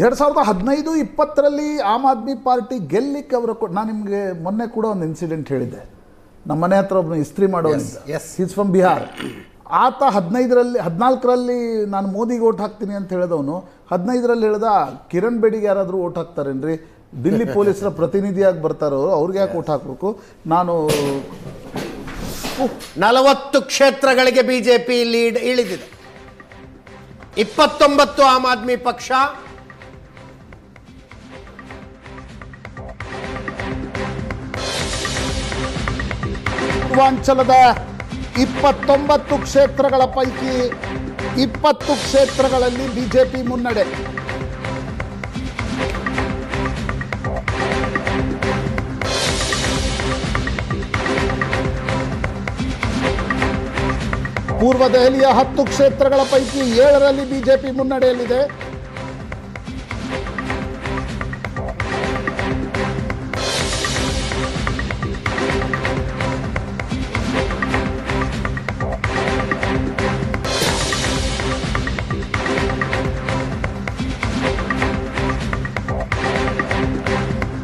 ಎರಡು ಸಾವಿರದ ಹದಿನೈದು ಇಪ್ಪತ್ತರಲ್ಲಿ ಆಮ್ ಆದ್ಮಿ ಪಾರ್ಟಿ ಗೆಲ್ಲಿಕ್ಕೆ ಅವರು ನಾನು ನಿಮಗೆ ಮೊನ್ನೆ ಕೂಡ ಒಂದು ಇನ್ಸಿಡೆಂಟ್ ಹೇಳಿದ್ದೆ. ನಮ್ಮ ಮನೆ ಹತ್ರ ಒಬ್ಬನು ಇಸ್ತ್ರಿ ಮಾಡೋನಿದ್ದ ಎಸ್ ಇಸ್ ಫ್ರಮ್ ಬಿಹಾರ್ ಆತ ಹದಿನೈದರಲ್ಲಿ ಹದಿನಾಲ್ಕರಲ್ಲಿ ನಾನು ಮೋದಿಗೆ ಓಟ್ ಹಾಕ್ತೀನಿ ಅಂತ ಹೇಳಿದವನು ಹದಿನೈದರಲ್ಲಿ ಹೇಳ್ದ ಕಿರಣ್ ಬೇಡಿಗೆ ಯಾರಾದರೂ ಓಟ್ ಹಾಕ್ತಾರೇನ್ರಿ? ದಿಲ್ಲಿ ಪೊಲೀಸರ ಪ್ರತಿನಿಧಿಯಾಗಿ ಬರ್ತಾರೋ ಅವ್ರಿಗೆ ಯಾಕೆ ಓಟ್ ಹಾಕಬೇಕು? ನಾನು ನಲವತ್ತು ಕ್ಷೇತ್ರಗಳಿಗೆ ಬಿಜೆಪಿ ಲೀಡ್ ಇಳಿದಿದೆ. ಇಪ್ಪತ್ತೊಂಬತ್ತು ಆಮ್ ಆದ್ಮಿ ಪಕ್ಷ ಪೂರ್ವಾಂಚಲದ ಇಪ್ಪತ್ತೊಂಬತ್ತು ಕ್ಷೇತ್ರಗಳ ಪೈಕಿ ಇಪ್ಪತ್ತು ಕ್ಷೇತ್ರಗಳಲ್ಲಿ ಬಿಜೆಪಿ ಮುನ್ನಡೆ. ಪೂರ್ವ ದೆಹಲಿಯ ಹತ್ತು ಕ್ಷೇತ್ರಗಳ ಪೈಕಿ ಏಳರಲ್ಲಿ ಬಿಜೆಪಿ ಮುನ್ನಡೆಯಲ್ಲಿದೆ.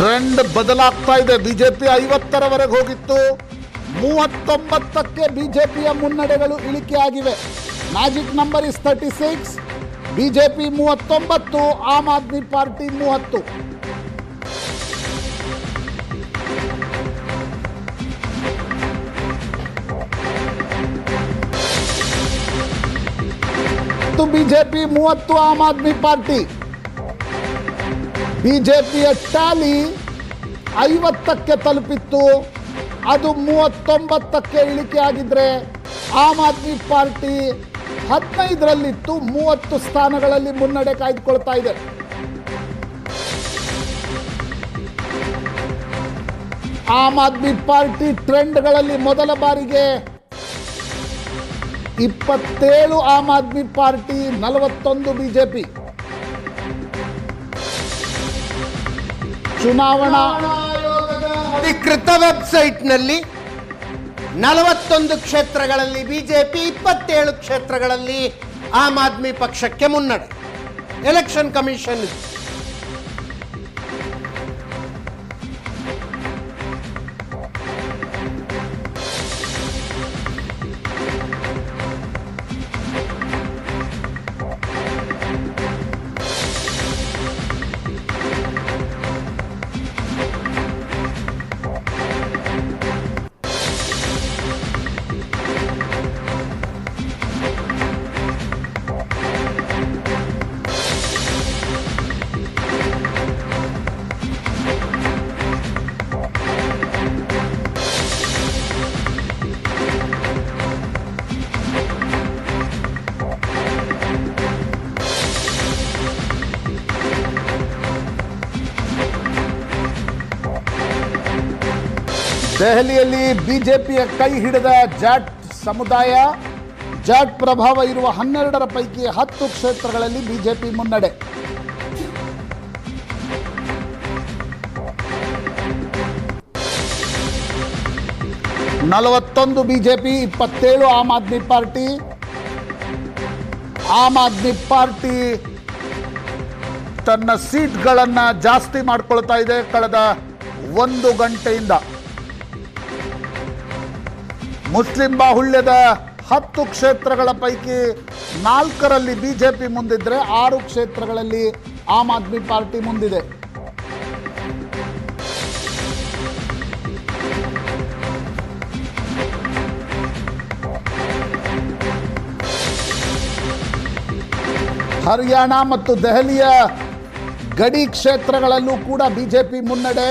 ಟ್ರೆಂಡ್ ಬದಲಾಗ್ತಾ ಇದೆ ಬಿಜೆಪಿ ಐವತ್ತರವರೆಗೆ ಹೋಗಿತ್ತು ಮೂವತ್ತೊಂಬತ್ತಕ್ಕೆ ಬಿಜೆಪಿಯ ಮುನ್ನಡೆಗಳು ಇಳಿಕೆಯಾಗಿವೆ magic number is thirty six BJP ಮೂವತ್ತೊಂಬತ್ತು ಆಮ್ ಆದ್ಮಿ ಪಾರ್ಟಿ ಮೂವತ್ತು ಬಿಜೆಪಿ ಮೂವತ್ತು ಆಮ್ ಆದ್ಮಿ ಪಾರ್ಟಿ ಬಿಜೆಪಿಯ ಟ್ಯಾಲಿ ಐವತ್ತಕ್ಕೆ ತಲುಪಿತ್ತು. ಅದು ಮೂವತ್ತೊಂಬತ್ತಕ್ಕೆ ಇಳಿಕೆ ಆಗಿದ್ರೆ ಆಮ್ ಆದ್ಮಿ ಪಾರ್ಟಿ ಹದಿನೈದರಲ್ಲಿತ್ತು, ಮೂವತ್ತು ಸ್ಥಾನಗಳಲ್ಲಿ ಮುನ್ನಡೆ ಕಾಯ್ದುಕೊಳ್ತಾ ಇದೆ. ಆಮ್ ಆದ್ಮಿ ಪಾರ್ಟಿ ಟ್ರೆಂಡ್ಗಳಲ್ಲಿ ಮೊದಲ ಬಾರಿಗೆ ಇಪ್ಪತ್ತೇಳು ಆಮ್ ಆದ್ಮಿ ಪಾರ್ಟಿ, ನಲವತ್ತೊಂದು ಬಿಜೆಪಿ. ಚುನಾವಣಾ ಅಧಿಕೃತ ವೆಬ್ಸೈಟ್ನಲ್ಲಿ ನಲವತ್ತೊಂದು ಕ್ಷೇತ್ರಗಳಲ್ಲಿ ಬಿಜೆಪಿ ಇಪ್ಪತ್ತೇಳು ಕ್ಷೇತ್ರಗಳಲ್ಲಿ ಆಮ್ ಆದ್ಮಿ ಪಕ್ಷಕ್ಕೆ ಮುನ್ನಡೆ. ಎಲೆಕ್ಷನ್ ಕಮಿಷನ್ ದೆಹಲಿಯಲ್ಲಿ ಬಿಜೆಪಿಯ ಕೈ ಹಿಡಿದ ಜಾಟ್ ಸಮುದಾಯ, ಜಾಟ್ ಪ್ರಭಾವ ಇರುವ ಹನ್ನೆರಡರ ಪೈಕಿ ಹತ್ತು ಕ್ಷೇತ್ರಗಳಲ್ಲಿ ಬಿಜೆಪಿ ಮುನ್ನಡೆ. ನಲವತ್ತೊಂದು ಬಿಜೆಪಿ, ಇಪ್ಪತ್ತೇಳು ಆಮ್ ಆದ್ಮಿ ಪಾರ್ಟಿ. ಆಮ್ ಆದ್ಮಿ ಪಾರ್ಟಿ ತನ್ನ ಸೀಟ್ಗಳನ್ನು ಜಾಸ್ತಿ ಮಾಡ್ಕೊಳ್ತಾ ಇದೆ ಕಳೆದ ಒಂದು ಗಂಟೆಯಿಂದ. ಮುಸ್ಲಿಂ ಬಾಹುಳ್ಯದ ಹತ್ತು ಕ್ಷೇತ್ರಗಳ ಪೈಕಿ ನಾಲ್ಕರಲ್ಲಿ ಬಿ ಜೆ ಪಿ ಮುಂದಿದ್ರೆ ಆರು ಕ್ಷೇತ್ರಗಳಲ್ಲಿ ಆಮ್ ಆದ್ಮಿ ಪಾರ್ಟಿ ಮುಂದಿದೆ. ಹರಿಯಾಣ ಮತ್ತು ದೆಹಲಿಯ ಗಡಿ ಕ್ಷೇತ್ರಗಳಲ್ಲೂ ಕೂಡ ಬಿಜೆಪಿ ಮುನ್ನಡೆ.